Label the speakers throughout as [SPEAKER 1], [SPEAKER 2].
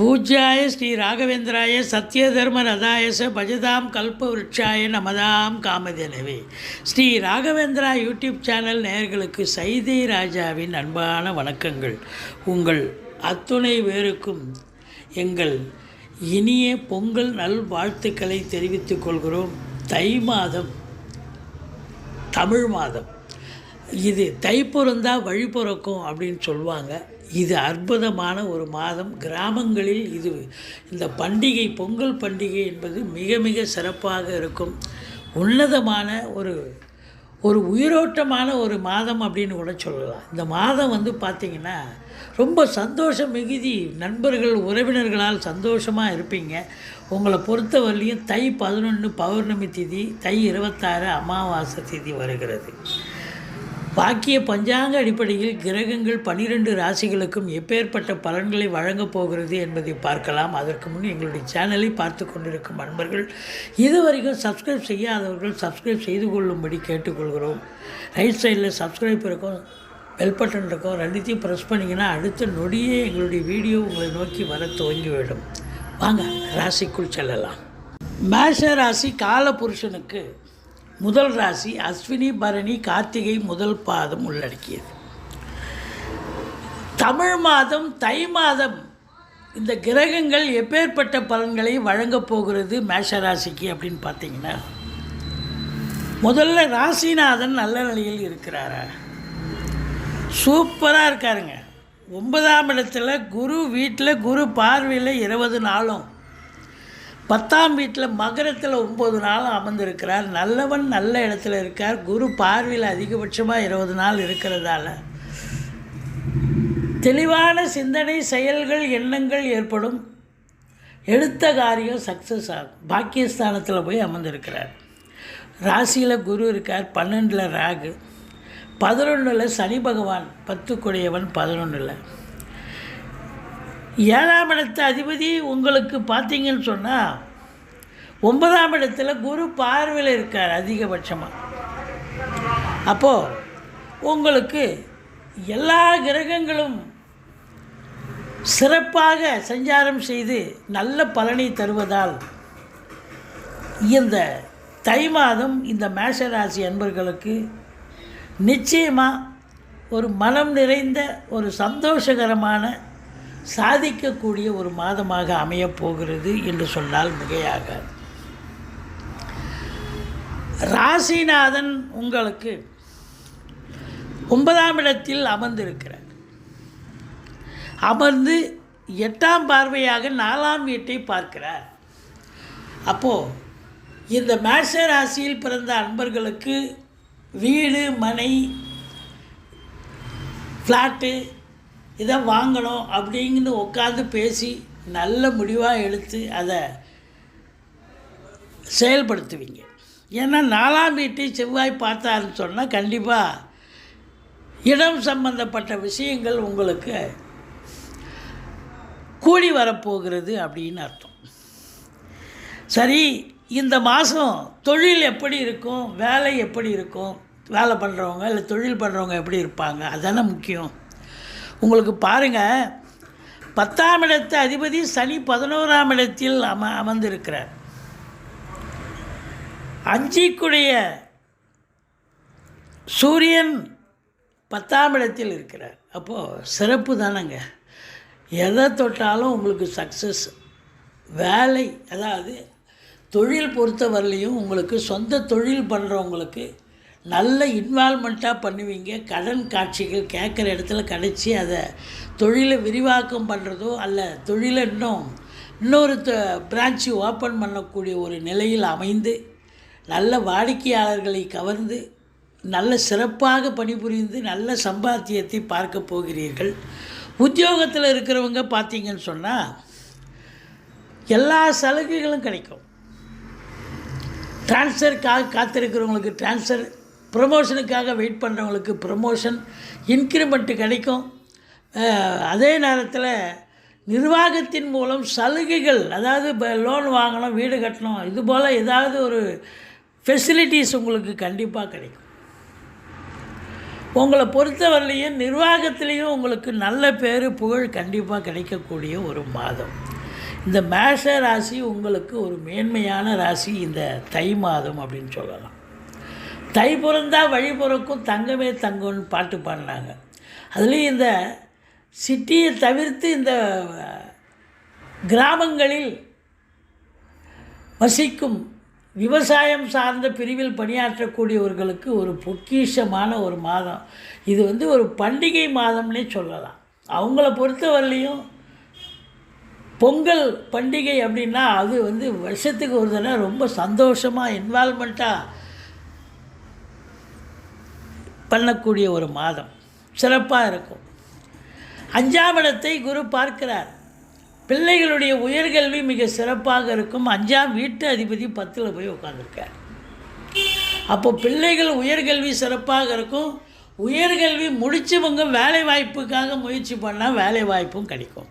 [SPEAKER 1] பூஜ்யாய ஸ்ரீ ராகவேந்திராய சத்யதர்ம ரதாயச பஜதாம் கல்ப விருட்சாய நமதாம் காமதேனவே. ஸ்ரீ ராகவேந்திரா யூடியூப் சேனல் நேயர்களுக்கு சைதை ராஜாவின் அன்பான வணக்கங்கள். உங்கள் அத்துணை பேருக்கும் எங்கள் இனிய பொங்கல் நல்வாழ்த்துக்களை தெரிவித்துக் கொள்கிறோம். தை மாதம் தமிழ் மாதம். இது தை பிறந்தா வழி பிறக்கும் அப்படின்னு சொல்லுவாங்க. இது அற்புதமான ஒரு மாதம். கிராமங்களில் இது இந்த பண்டிகை பொங்கல் பண்டிகை என்பது மிக மிக சிறப்பாக இருக்கும். உன்னதமான ஒரு ஒரு உயிரோட்டமான ஒரு மாதம் அப்படின்னு கூட சொல்லலாம். இந்த மாதம் வந்து பார்த்திங்கன்னா ரொம்ப சந்தோஷம் மிகுதி நண்பர்கள் உறவினர்களால் சந்தோஷமாக இருப்பீங்க. உங்களை பொறுத்தவரையிலையும் தை பதினொன்று பௌர்ணமி திதி தை இருபத்தாறு அமாவாசை திதி வருகிறது. பாக்கிய பஞ்சாங்க அடிப்படையில் கிரகங்கள் பனிரெண்டு ராசிகளுக்கும் எப்பேற்பட்ட பலன்களை வழங்கப் போகிறது என்பதை பார்க்கலாம். அதற்கு முன் எங்களுடைய சேனலை பார்த்து கொண்டிருக்கும் நண்பர்கள் இதுவரைக்கும் சப்ஸ்கிரைப் செய்யாதவர்கள் சப்ஸ்கிரைப் செய்து கொள்ளும்படி கேட்டுக்கொள்கிறோம். ரைட் சைடில் சப்ஸ்கிரைப் இருக்கும் பெல் பட்டன் இருக்கும் ரெண்டுத்தையும் ப்ரெஸ் பண்ணிங்கன்னா அடுத்த நொடியே எங்களுடைய வீடியோ உங்களை நோக்கி வர துவங்கிவிடும். வாங்க ராசிக்குள் செல்லலாம். மேஷ ராசி கால புருஷனுக்கு முதல் ராசி அஸ்வினி பரணி கார்த்திகை முதல் பாதம் உள்ளடக்கியது. தமிழ் மாதம் தை மாதம் இந்த கிரகங்கள் எப்பேற்பட்ட பலன்களை வழங்கப் போகிறது மேஷ ராசிக்கு அப்படின்னு பார்த்தீங்கன்னா முதல்ல ராசிநாதன் நல்ல நிலையில் இருக்கிறாரா? சூப்பராக இருக்காருங்க. ஒன்பதாம் இடத்துல குரு வீட்டில் குரு பார்வையில் இருபது நாளும் பத்தாம் வீட்டில் மகரத்தில் ஒம்பது நாள் அமர்ந்திருக்கிறார். நல்லவன் நல்ல இடத்துல இருக்கார். குரு பார்வையில் அதிகபட்சமாக இருபது நாள் இருக்கிறதால. தெளிவான சிந்தனை செயல்கள் எண்ணங்கள் ஏற்படும். எடுத்த காரியம் சக்ஸஸ் ஆகும். பாக்கியஸ்தானத்தில் போய் அமர்ந்திருக்கிறார். ராசியில் குரு இருக்கார். பன்னெண்டில் ராகு. பதினொன்றில் சனி பகவான். பத்து கொடியவன் பதினொன்றில் ஏழாம் இடத்து அதிபதி உங்களுக்கு பார்த்தீங்கன்னு சொன்னால் ஒன்பதாம் இடத்துல குரு பார்வையில் இருக்கார் அதிகபட்சமாக அப்போது உங்களுக்கு எல்லா கிரகங்களும் சிறப்பாக சஞ்சாரம் செய்து நல்ல பலனை தருவதால் இந்த தை மாதம் இந்த மேஷராசி அன்பர்களுக்கு நிச்சயமாக ஒரு மனம் நிறைந்த ஒரு சந்தோஷகரமான சாதிக்கக்கூடிய ஒரு மாதமாக அமையப்போகிறது என்று சொன்னால் மிகையாகாது. ராசிநாதன் உங்களுக்கு ஒன்பதாம் இடத்தில் அமர்ந்திருக்கிறார். அமர்ந்து எட்டாம் பார்வையாக நாலாம் வீட்டை பார்க்கிறார். அப்போது இந்த மேஷ ராசியில் பிறந்த அன்பர்களுக்கு வீடு மனை ஃப்ளாட்டு இதை வாங்கணும் அப்படிங்கன்னு உட்காந்து பேசி நல்ல முடிவாக எடுத்து அதை செயல்படுத்துவீங்க. ஏன்னா நாலாம் வீட்டை செவ்வாய் பார்த்தாருன்னு சொன்னால் கண்டிப்பாக இடம் சம்பந்தப்பட்ட விஷயங்கள் உங்களுக்கு கூடி வரப்போகிறது அப்படின்னு அர்த்தம். சரி இந்த மாதம் தொழில் எப்படி இருக்கும்? வேலை எப்படி இருக்கும்? வேலை பண்ணுறவங்க இல்லை தொழில் பண்ணுறவங்க எப்படி இருப்பாங்க? அதானே முக்கியம். உங்களுக்கு பாருங்கள் பத்தாம் இடத்து அதிபதி சனி பதினோராம் இடத்தில் அம அமர்ந்திருக்கிறார். அஞ்சிக்குடைய சூரியன் பத்தாம் இடத்தில் இருக்கிறார். அப்போது சிறப்பு தானேங்க. எதை தொட்டாலும் உங்களுக்கு சக்ஸஸ் வேலை அதாவது தொழில் பொறுத்தவரையிலையும் உங்களுக்கு சொந்த தொழில் பண்ணுறவங்களுக்கு நல்ல இன்வால்மெண்ட்டாக பண்ணுவீங்க. கடன் காட்சிகள் கேட்குற இடத்துல கிடச்சி அதை தொழிலை விரிவாக்கம் பண்ணுறதோ அல்ல தொழிலை இன்னும் இன்னொரு பிரான்ச்சு ஓப்பன் பண்ணக்கூடிய ஒரு நிலையில் அமைந்து நல்ல வாடிக்கையாளர்களை கவர்ந்து நல்ல சிறப்பாக பணிபுரிந்து நல்ல சம்பாத்தியத்தை பார்க்க போகிறீர்கள். உத்தியோகத்தில் இருக்கிறவங்க பார்த்தீங்கன்னு சொன்னால் எல்லா சலுகைகளும் கிடைக்கும். ட்ரான்ஸ்ஃபருக்காக காத்திருக்கிறவங்களுக்கு ட்ரான்ஸ்ஃபர் ப்ரமோஷனுக்காக வெயிட் பண்ணுறவங்களுக்கு ப்ரமோஷன் இன்க்ரிமெண்ட்டு கிடைக்கும். அதே நேரத்தில் நிர்வாகத்தின் மூலம் சலுகைகள் அதாவது இப்போ லோன் வாங்கணும் வீடு கட்டணும் இது போல் ஏதாவது ஒரு ஃபெசிலிட்டிஸ் உங்களுக்கு கண்டிப்பாக கிடைக்கும். உங்களை பொறுத்தவரையிலையும் நிர்வாகத்திலையும் உங்களுக்கு நல்ல பேர் புகழ் கண்டிப்பாக கிடைக்கக்கூடிய ஒரு மாதம். இந்த மேஷ ராசி உங்களுக்கு ஒரு மேன்மையான ராசி இந்த தை மாதம் அப்படின்னு சொல்லலாம். தை பிறந்தா வழி பிறக்கும் தங்கமே தங்கம்னு பாட்டு பாடினாங்க. அதுலேயும் இந்த சிட்டியை தவிர்த்து இந்த கிராமங்களில் வசிக்கும் விவசாயம் சார்ந்த பிரிவில் பணியாற்றக்கூடியவர்களுக்கு ஒரு பொக்கிஷமான ஒரு மாதம். இது வந்து ஒரு பண்டிகை மாதம்னே சொல்லலாம். அவங்கள பொறுத்தவரையிலையும் பொங்கல் பண்டிகை அப்படின்னா அது வந்து வருஷத்துக்கு ஒரு தடவை ரொம்ப சந்தோஷமாக இன்வால்மெண்ட்டாக பண்ணக்கூடிய ஒரு மாதம். சிறப்பாக இருக்கும். அஞ்சாம் இடத்தை குரு பார்க்கிறார். பிள்ளைகளுடைய உயர்கல்வி மிக சிறப்பாக இருக்கும். அஞ்சாம் வீட்டு அதிபதி பத்தில் போய் உட்காந்துருக்கார் அப்போ பிள்ளைகள் உயர்கல்வி சிறப்பாக இருக்கும். உயர்கல்வி முடித்தவங்க வேலை வாய்ப்புக்காக முயற்சி பண்ணால் வேலை வாய்ப்பும் கிடைக்கும்.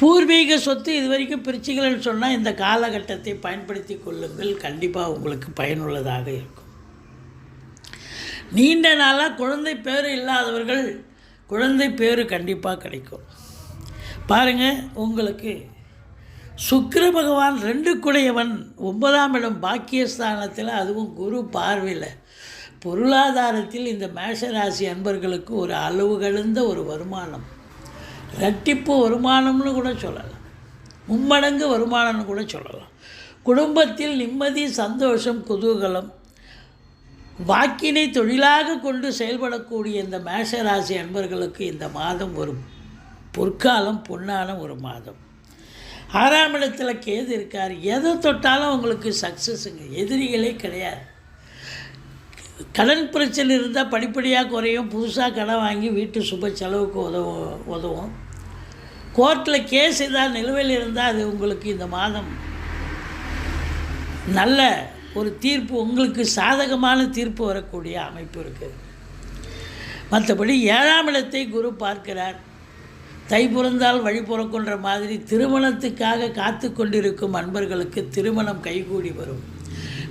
[SPEAKER 1] பூர்வீக சொத்து இது வரைக்கும் பிரிச்சிக்கலன்னு சொன்னால் இந்த காலகட்டத்தை பயன்படுத்தி கொள்ளுங்கள். கண்டிப்பாக உங்களுக்கு பயனுள்ளதாக இருக்கும். நீண்ட நாளாக குழந்தை பேர் இல்லாதவர்கள் குழந்தை பேர் கண்டிப்பாக கிடைக்கும். பாருங்கள் உங்களுக்கு சுக்கர பகவான் ரெண்டு குடையவன் ஒன்பதாம் இடம் பாக்கியஸ்தானத்தில் அதுவும் குரு பார்வையில். பொருளாதாரத்தில் இந்த மேஷராசி அன்பர்களுக்கு ஒரு அளவு கலந்த ஒரு வருமானம். ரெட்டிப்பு வருமானம்னு கூட சொல்லலாம். மும்மடங்கு வருமானம்னு கூட சொல்லலாம். குடும்பத்தில் நிம்மதி சந்தோஷம் குதூகலம் வாக்கினை தொழிலாக கொண்டு செயல்படக்கூடிய இந்த மேஷராசி அன்பர்களுக்கு இந்த மாதம் ஒரு பொற்காலம் பொன்னான ஒரு மாதம். ஆறாம் இடத்துல கேது இருக்கார். எதை தொட்டாலும் உங்களுக்கு சக்ஸஸுங்க எதிரிகளே கிடையாது. கடன் பிரச்சனை இருந்தால் படிப்படியாக குறையும். புதுசாக கடன் வாங்கி வீட்டு சுப செலவுக்கு உதவும். உதவும் கோர்ட்டில் கேஸ் ஏதாவது நிலுவையில் இருந்தால் அது உங்களுக்கு இந்த மாதம் நல்ல ஒரு தீர்ப்பு உங்களுக்கு சாதகமான தீர்ப்பு வரக்கூடிய அமைப்பு இருக்குது மற்றபடி ஏழாம் இடத்தை குரு பார்க்கிறார். தை பிறந்தால் வழி பிறக்குன்ற மாதிரி திருமணத்துக்காக காத்து கொண்டிருக்கும் அன்பர்களுக்கு திருமணம் கைகூடி வரும்.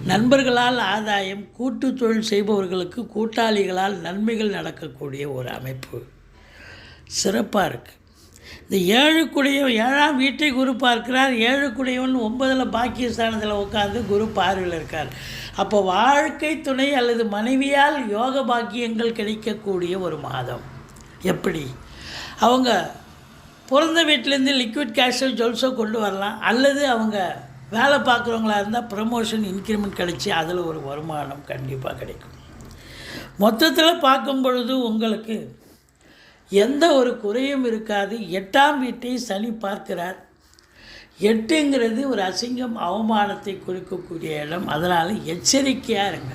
[SPEAKER 1] நண்பர்களால் ஆதாயம் கூட்டு தொழில் செய்பவர்களுக்கு கூட்டாளிகளால் நன்மைகள் நடக்கக்கூடிய ஒரு அமைப்பு. சிறப்பாக இருக்குது இந்த ஏழுக்குடைய ஏழாம் வீட்டை குரு பார்க்கிறார். ஏழுக்குடையவன் ஒன்பதில் பாக்கியஸ்தானத்தில் உட்காந்து குரு பார்வையில் இருக்கார். அப்போ வாழ்க்கை துணை அல்லது மனைவியால் யோக பாக்கியங்கள் கிடைக்கக்கூடிய ஒரு மாதம். எப்படி? அவங்க பிறந்த வீட்டிலேருந்து லிக்விட் கேஷோ ஜுவல்ஸோ கொண்டு வரலாம். அல்லது அவங்க வேலை பார்க்குறவங்களா இருந்தால் ப்ரமோஷன் இன்க்ரிமெண்ட் கிடைச்சி அதில் ஒரு வருமானம் கண்டிப்பாக கிடைக்கும். மொத்தத்தில் பார்க்கும் பொழுது உங்களுக்கு எந்த ஒரு குறையும் இருக்காது. எட்டாம் வீட்டை சனி பார்க்கிறார். எட்டுங்கிறது ஒரு அசிங்கம் அவமானத்தை கொடுக்கக்கூடிய இடம். அதனால் எச்சரிக்கையாக இருங்க.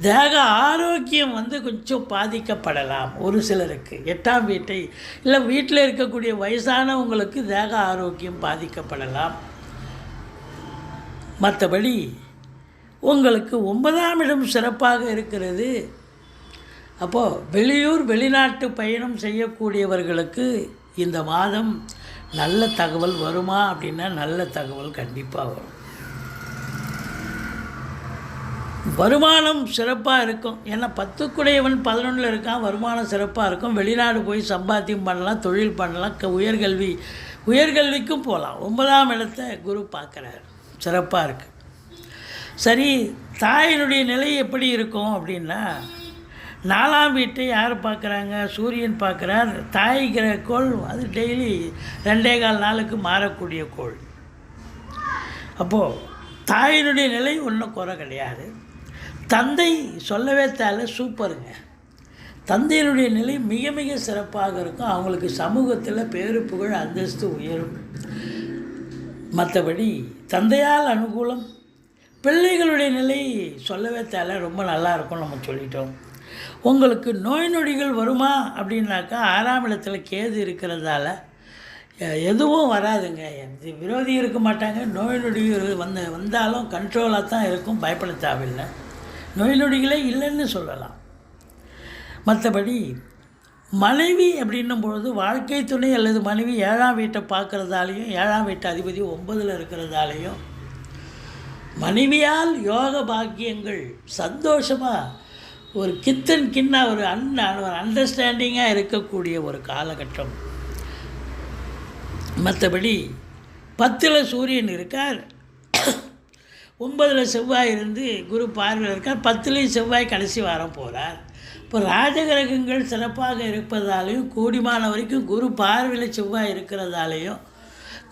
[SPEAKER 1] தேக ஆரோக்கியம் வந்து கொஞ்சம் பாதிக்கப்படலாம். ஒரு சிலருக்கு எட்டாம் வீட்டை இல்லை வீட்டில் இருக்கக்கூடிய வயசானவங்களுக்கு தேக ஆரோக்கியம் பாதிக்கப்படலாம். மற்றபடி உங்களுக்கு ஒன்பதாம் இடம் சிறப்பாக இருக்கிறது. அப்போது வெளியூர் வெளிநாட்டு பயணம் செய்யக்கூடியவர்களுக்கு இந்த மாதம் நல்ல தகவல் வருமா அப்படின்னா நல்ல தகவல் கண்டிப்பாக வரும். வருமானம் சிறப்பாக இருக்கும். ஏன்னா பத்துக்குடையவன் பதினொன்றில் இருக்கான் வருமானம் சிறப்பாக இருக்கும். வெளிநாடு போய் சம்பாத்தியம் பண்ணலாம் தொழில் பண்ணலாம் க உயர்கல்வி உயர்கல்விக்கும் போகலாம் ஒன்பதாம் இடத்த குரு பார்க்குறாரு. சிறப்பாக இருக்குது சரி தாயினுடைய நிலை எப்படி இருக்கும் அப்படின்னா நாலாம் வீட்டை யார் பார்க்குறாங்க? சூரியன் பார்க்குறார். தாய்கிற கோள் அது டெய்லி ரெண்டே கால் நாளுக்கு மாறக்கூடிய கோள். அப்போது தாயினுடைய நிலை ஒன்றும் குறை கிடையாது. தந்தை சொல்லவே தேவை சூப்பருங்க. தந்தையினுடைய நிலை மிக மிக சிறப்பாக இருக்கும். அவங்களுக்கு சமூகத்தில் பேரு புகழ் அந்தஸ்து உயரும். மற்றபடி தந்தையால் அனுகூலம். பிள்ளைகளுடைய நிலை சொல்லவே தேவை ரொம்ப நல்லா இருக்கும் நம்ம சொல்லிட்டோம். உங்களுக்கு நோய் நொடிகள் வருமா அப்படின்னாக்கா ஆறாம் இடத்துல கேது இருக்கிறதால எதுவும் வராதுங்க. எந்த விரோதி இருக்க மாட்டாங்க. நோய் நொடிகள் வந்து வந்தாலும் கண்ட்ரோலாக தான் இருக்கும். பயப்பட தேவையில்லை. நோய் நொடிகளே இல்லைன்னு சொல்லலாம். மற்றபடி மனைவி அப்படின்னும் பொழுது வாழ்க்கை துணை அல்லது மனைவி ஏழாம் வீட்டை பார்க்குறதாலையும் ஏழாம் வீட்டு அதிபதி ஒன்பதில் இருக்கிறதாலையும் மனைவியால் யோக பாக்கியங்கள் சந்தோஷமாக ஒரு கித்தன் கின்னா ஒரு அன் ஒரு அண்டர்ஸ்டாண்டிங்காக இருக்கக்கூடிய ஒரு காலகட்டம். மற்றபடி பத்தில் சூரியன் இருக்கார். ஒன்பதில் செவ்வாய் இருந்து குரு பார்வையில் இருக்கார். பத்துலேயும் செவ்வாய் கடைசி வாரம் போகிறார் இப்போ ராஜகிரகங்கள் சிறப்பாக இருப்பதாலையும் கூடிமான வரைக்கும் குரு பார்வையில் செவ்வாய் இருக்கிறதாலையும்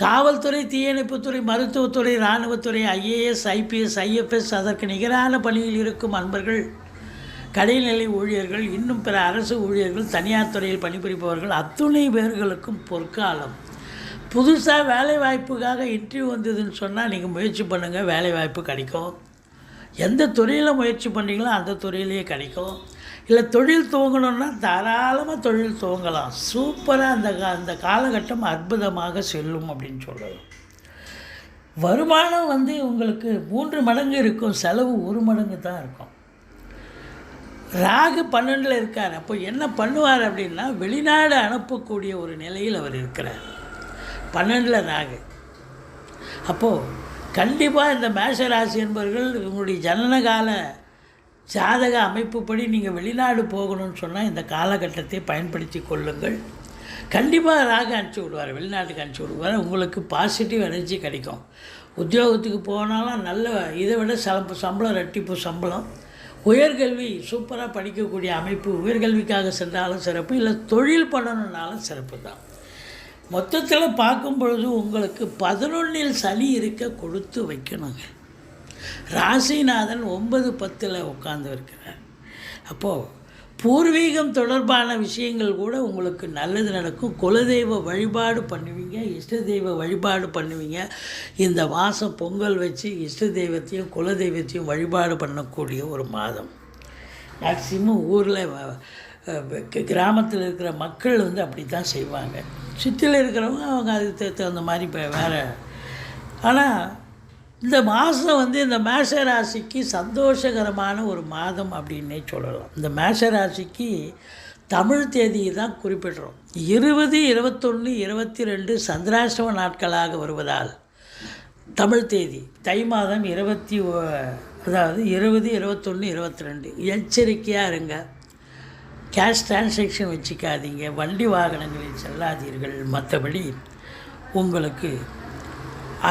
[SPEAKER 1] காவல்துறை தீயணைப்புத்துறை மருத்துவத்துறை இராணுவத்துறை ஐஏஎஸ் ஐபிஎஸ் ஐஎஃப்எஸ் அதற்கு நிகரான பணியில் இருக்கும் அன்பர்கள் கடைநிலை ஊழியர்கள் இன்னும் பிற அரசு ஊழியர்கள் தனியார் துறையில் பணிபுரிபவர்கள் அத்துணை பேர்களுக்கும் பொற்காலம். புதுசாக வேலை வாய்ப்புக்காக இன்டர்வியூ வந்ததுன்னு சொன்னால் நீங்கள் முயற்சி பண்ணுங்கள் வேலை வாய்ப்பு கிடைக்கும். எந்த துறையில் முயற்சி பண்ணுறீங்களோ அந்த துறையிலேயே கிடைக்கும். இல்லை தொழில் துவங்கணுன்னா தாராளமாக தொழில் துவங்கலாம். சூப்பராக அந்த கா அந்த காலகட்டம் அற்புதமாக செல்லும் அப்படின்னு சொல்லலாம். வருமானம் வந்து உங்களுக்கு மூன்று மடங்கு இருக்கும் செலவு ஒரு மடங்கு தான் இருக்கும். ராகு பன்னெண்டில் இருக்கார். அப்போ என்ன பண்ணுவார் அப்படின்னா வெளிநாடு அனுப்பக்கூடிய ஒரு நிலையில் அவர் இருக்கிறார். பன்னெண்டில் ராகு. அப்போது கண்டிப்பாக இந்த மேஷராசி என்பவர்கள் உங்களுடைய ஜனனகால ஜாதக அமைப்புப்படி நீங்கள் வெளிநாடு போகணும்னு சொன்னால் இந்த காலகட்டத்தை பயன்படுத்தி கொள்ளுங்கள். கண்டிப்பாக ராகு அனுப்பிச்சி விடுவார் வெளிநாட்டுக்கு அனுப்பிச்சி விடுவார். உங்களுக்கு பாசிட்டிவ் எனர்ஜி கிடைக்கும். உத்தியோகத்துக்கு போனாலும் நல்ல இதை விட சம்பளம் ரெட்டிப்பு சம்பளம். உயர்கல்வி சூப்பராக படிக்கக்கூடிய அமைப்பு உயர்கல்விக்காக சென்றாலும் சிறப்பு இல்லை தொழில் பண்ணணுன்னாலும் சிறப்பு தான். மொத்தத்தில் பார்க்கும் பொழுது உங்களுக்கு பதினொன்றில் சளி இருக்க கொடுத்து வைக்கணுங்க. ராசிநாதன் ஒன்பது பத்தில் உட்காந்து இருக்கிறார். அப்போது பூர்வீகம் தொடர்பான விஷயங்கள் கூட உங்களுக்கு நல்லது நடக்கும். குலதெய்வ வழிபாடு பண்ணுவீங்க இஷ்ட தெய்வ வழிபாடு பண்ணுவீங்க. இந்த மாதம் பொங்கல் வச்சு இஷ்ட தெய்வத்தையும் குலதெய்வத்தையும் வழிபாடு பண்ணக்கூடிய ஒரு மாதம். மேக்சிமம் ஊரில் கிராமத்தில் இருக்கிற மக்கள் வந்து அப்படி தான் செய்வாங்க. சுற்றியில் இருக்கிறவங்க அவங்க அதுக்கு தகுந்த மாதிரி இப்போ வேறு. ஆனால் இந்த மாதம் வந்து இந்த மேஷ ராசிக்கு சந்தோஷகரமான ஒரு மாதம் அப்படின்னே சொல்லலாம். இந்த மேஷ ராசிக்கு தமிழ் தேதியை தான் குறிப்பிடுறோம். இருபது இருபத்தொன்று இருபத்தி ரெண்டு சந்திராஷ்டம நாட்களாக வருவதால் தமிழ் தேதி தை மாதம் இருபத்தி அதாவது இருபது இருபத்தொன்று இருபத்தி ரெண்டு எச்சரிக்கையாக இருங்க. கேஷ் டிரான்சாக்ஷன் வச்சுக்காதீங்க. வண்டி வாகனங்களில் செல்லாதீர்கள். மற்றபடி உங்களுக்கு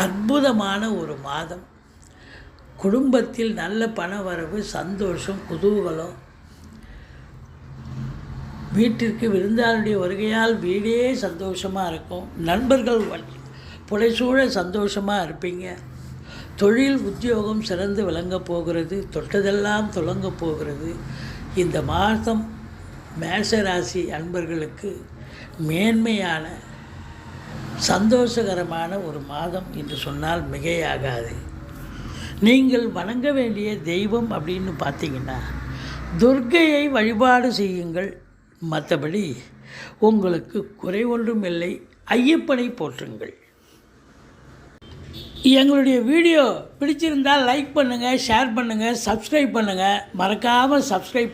[SPEAKER 1] அற்புதமான ஒரு மாதம். குடும்பத்தில் நல்ல பணவரவு சந்தோஷம் குதூகலம். வீட்டிற்கு விருந்தாளுடைய வருகையால் வீடே சந்தோஷமாக இருக்கும். நண்பர்கள் புடைசூழ சந்தோஷமாக இருப்பீங்க. தொழில் உத்தியோகம் சிறந்து விளங்கப் போகிறது. தொட்டதெல்லாம் துளங்க போகிறது. இந்த மாதம் மேஷராசி அன்பர்களுக்கு மேன்மையான சந்தோஷகரமான ஒரு மாதம் என்று சொன்னால் மிகையாகாது. நீங்கள் வணங்க வேண்டிய தெய்வம் அப்படின்னு பார்த்தீங்கன்னா துர்க்கையை வழிபாடு செய்யுங்கள். மற்றபடி உங்களுக்கு குறை ஒன்றும் இல்லை ஐயப்பனை போற்றுங்கள். எங்களுடைய வீடியோ பிடிச்சிருந்தால் லைக் பண்ணுங்கள் ஷேர் பண்ணுங்கள் சப்ஸ்கிரைப் பண்ணுங்கள் மறக்காமல் சப்ஸ்கிரைப்